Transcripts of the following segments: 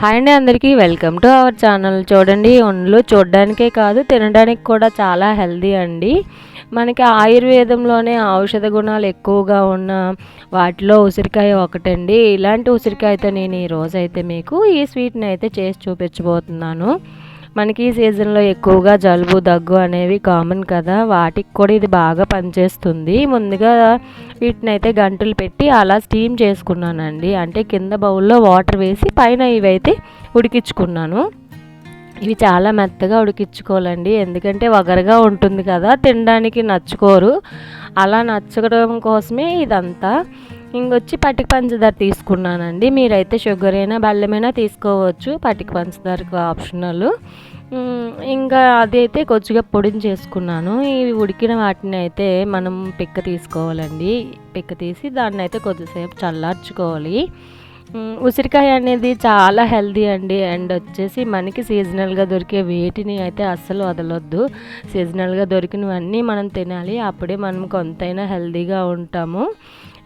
Hi అండి అందరికీ. Welcome to our channel. చూడండి ఒండ్లు చూడడానికే కాదు తినడానికి కూడా చాలా హెల్దీ అండి. మనకి ఆయుర్వేదంలోనే ఔషధ గుణాలు ఎక్కువగా ఉన్న వాటిలో ఉసిరికాయ ఒకటండి. ఇలాంటి ఉసిరికాయతో నేను ఈ రోజైతే మీకు ఈ స్వీట్ని అయితే చేసి చూపించబోతున్నాను. మనకి ఈ సీజన్లో ఎక్కువగా జలుబు దగ్గు అనేవి కామన్ కదా. వాటికి కూడా ఇది బాగా పనిచేస్తుంది. ముందుగా వీటిని అయితే గంటలు పెట్టి అలా స్టీమ్ చేసుకున్నానండి. అంటే కింద బౌల్లో వాటర్ వేసి పైన ఇవైతే ఉడికించుకున్నాను. ఇవి చాలా మెత్తగా ఉడికించుకోవాలండి. ఎందుకంటే వగరగా ఉంటుంది కదా తినడానికి నచ్చుకోరు. అలా నచ్చడం కోసమే ఇదంతా. ఇంకొచ్చి పటిక పంచదార తీసుకున్నానండి. మీరైతే షుగర్ అయినా బెల్లమైనా తీసుకోవచ్చు. పటిక పంచదారకు ఆప్షనల్ ఇంకా అదైతే కొద్దిగా పొడిని చేసుకున్నాను. ఇవి ఉడికిన వాటిని అయితే మనం పిక్క తీసుకోవాలండి. పిక్క తీసి దాన్ని అయితే కొద్దిసేపు చల్లార్చుకోవాలి. ఉసిరికాయ అనేది చాలా హెల్దీ అండి. అండ్ వచ్చేసి మనకి సీజనల్గా దొరికే వేటిని అయితే అస్సలు వదలొద్దు. సీజనల్గా దొరికినవన్నీ మనం తినాలి. అప్పుడే మనం కొంతైనా హెల్దీగా ఉంటాము.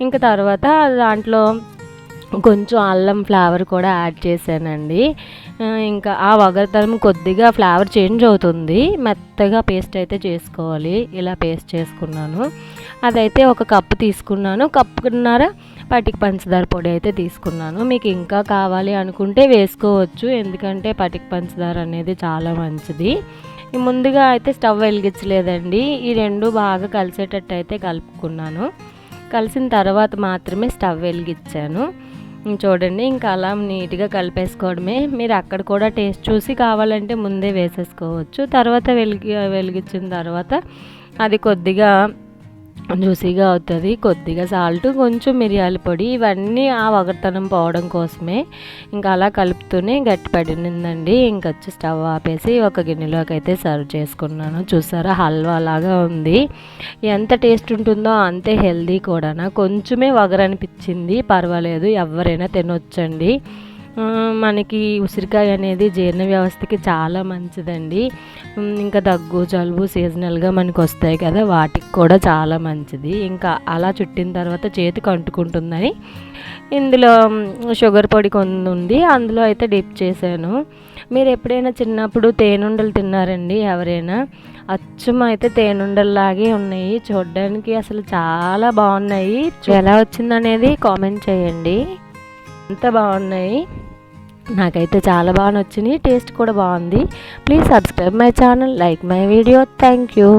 ఇంకా తర్వాత దాంట్లో కొంచెం అల్లం ఫ్లేవర్ కూడా యాడ్ చేశానండి. ఇంకా ఆ వగరతనం కొద్దిగా ఫ్లేవర్ చేంజ్ అవుతుంది. మెత్తగా పేస్ట్ అయితే చేసుకోవాలి. ఇలా పేస్ట్ చేసుకున్నాను. అదైతే ఒక కప్పు తీసుకున్నాను. కప్పుకున్నారా పటిక పంచదార పొడి అయితే తీసుకున్నాను. మీకు ఇంకా కావాలి అనుకుంటే వేసుకోవచ్చు. ఎందుకంటే పటిక పంచదార అనేది చాలా మంచిది. ముందుగా అయితే స్టవ్ వెలిగించలేదండి. ఈ రెండు బాగా కలిసేటట్టు అయితే కలుపుకున్నాను. కలిసిన తర్వాత మాత్రమే స్టవ్ వెలిగించాను. చూడండి ఇంకా అలా నీట్గా కలిపేసుకోవడమే. మీరు అక్కడ కూడా టేస్ట్ చూసి కావాలంటే ముందే వేసేసుకోవచ్చు. తర్వాత వెలిగి వెలిగించిన తర్వాత అది కొద్దిగా జ్యూసీగా అవుతుంది కొద్దిగా సాల్ట్ కొంచెం మిరియాల పొడి ఇవన్నీ ఆ వగరతనం పోవడం కోసమే. ఇంకా అలా కలుపుతూనే గట్టి పడినందండి. ఇంకొచ్చి స్టవ్ ఆపేసి ఒక గిన్నెలోకి అయితే సర్వ్ చేసుకున్నాను. చూసారా హల్వా లాగా ఉంది. ఎంత టేస్ట్ ఉంటుందో అంతే హెల్దీ కూడా కొంచెమే వగరనిపించింది పర్వాలేదు ఎవరైనా తినొచ్చండి. మనకి ఉసిరికాయ అనేది జీర్ణ వ్యవస్థకి చాలా మంచిదండి. ఇంకా దగ్గు జలుబు సీజనల్గా మనకు వస్తాయి కదా వాటికి కూడా చాలా మంచిది. ఇంకా అలా చుట్టిన తర్వాత చేతికి అంటుకుంటుందని ఇందులో షుగర్ పొడి కొంత ఉంది. అందులో అయితే డిప్ చేశాను. మీరు ఎప్పుడైనా చిన్నప్పుడు తేనుండలు తిన్నారండి ఎవరైనా? అచ్చం అయితే తేనుండల్లాగే ఉన్నాయి. చూడడానికి అసలు చాలా బాగున్నాయి. ఎలా వచ్చిందనేది కామెంట్ చేయండి. ఎంత బాగున్నాయి? నాకైతే చాలా బాగా నచ్చినాయి టేస్ట్ కూడా బాగుంది. Please subscribe my channel like my video thank you